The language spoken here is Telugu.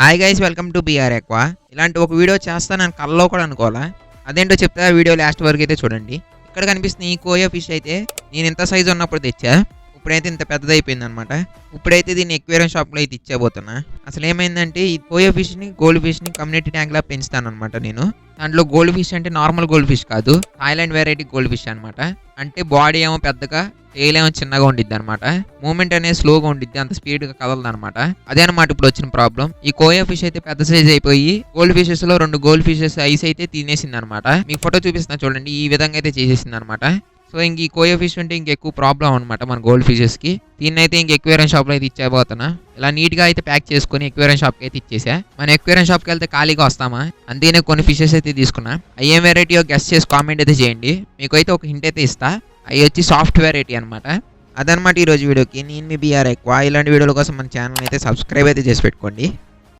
Hi guys welcome to BR ఎక్కువ ఇలాంటి ఒక వీడియో చేస్తానని కల్లో కూడా అనుకోవాలా? అదేంటో చెప్తే వీడియో లాస్ట్ వరకు అయితే చూడండి. ఇక్కడ కనిపిస్తున్న ఈ కోయో ఫిష్ అయితే నేను ఇంత సైజు ఉన్నప్పుడు తెచ్చా? ఇప్పుడైతే ఇంత పెద్దదైపోయింది అనమాట ఇప్పుడైతే దీన్ని ఎక్వేరియం షాప్లో అయితే ఇచ్చేబోతున్నా. అసలు ఏమైందంటే ఈ కోయో ఫిష్ని గోల్డ్ ఫిష్ని కమ్యూనిటీ ట్యాంక్లా పెంచుతాను అనమాట నేను. దాంట్లో గోల్డ్ ఫిష్ అంటే నార్మల్ గోల్డ్ ఫిష్ కాదు. థాయిలాండ్ వెరైటీ గోల్డ్ ఫిష్ అనమాట. అంటే బాడీ ఏమో పెద్దగా టేల్ ఏమో చిన్నగా ఉండిద్ది అనమాట మూమెంట్ అనేది స్లోగా ఉండిద్ది అంత స్పీడ్గా కదలదు అనమాట అదే అనమాట ఇప్పుడు వచ్చిన ప్రాబ్లం. ఈ కోయా ఫిష్ అయితే పెద్ద సైజ్ అయిపోయి గోల్డ్ ఫిషెస్లో రెండు గోల్డ్ ఫిషెస్ ఐస్ అయితే తినేసింది అనమాట మీకు ఫోటో చూపిస్తున్నా చూడండి ఈ విధంగా అయితే చేసేసింది అనమాట సో ఇంక ఈ కోయా ఫిష్ ఉంటే ఇంకెక్కువ ప్రాబ్లం అనమాట మన గోల్డ్ ఫిషెస్కి దీన్ని అయితే ఇంక ఎక్వేరియం షాప్లో అయితే ఇచ్చేయబోతున్నా. ఇలా నీట్గా అయితే ప్యాక్ చేసుకుని ఎక్వేరియం షాప్కి అయితే ఇచ్చేసా. మన ఎక్వేరియం షాప్కి వెళ్తే ఖాళీగా వస్తామా? అందుకనే కొన్ని ఫిషెస్ అయితే తీసుకున్నా. అవి ఏం వెరైటీయో గెస్ట్ చేసి కామెంట్ అయితే చేయండి. మీకు అయితే ఒక హింట్ అయితే ఇస్తా. అవి వచ్చి సాఫ్ట్ వెరైటీ అనమాట అదనమాట ఈరోజు వీడియోకి. నేను మీ బీఆర్ ఎక్కువ ఇలాంటి వీడియోల కోసం మన ఛానల్ అయితే సబ్స్క్రైబ్ అయితే చేసి పెట్టుకోండి.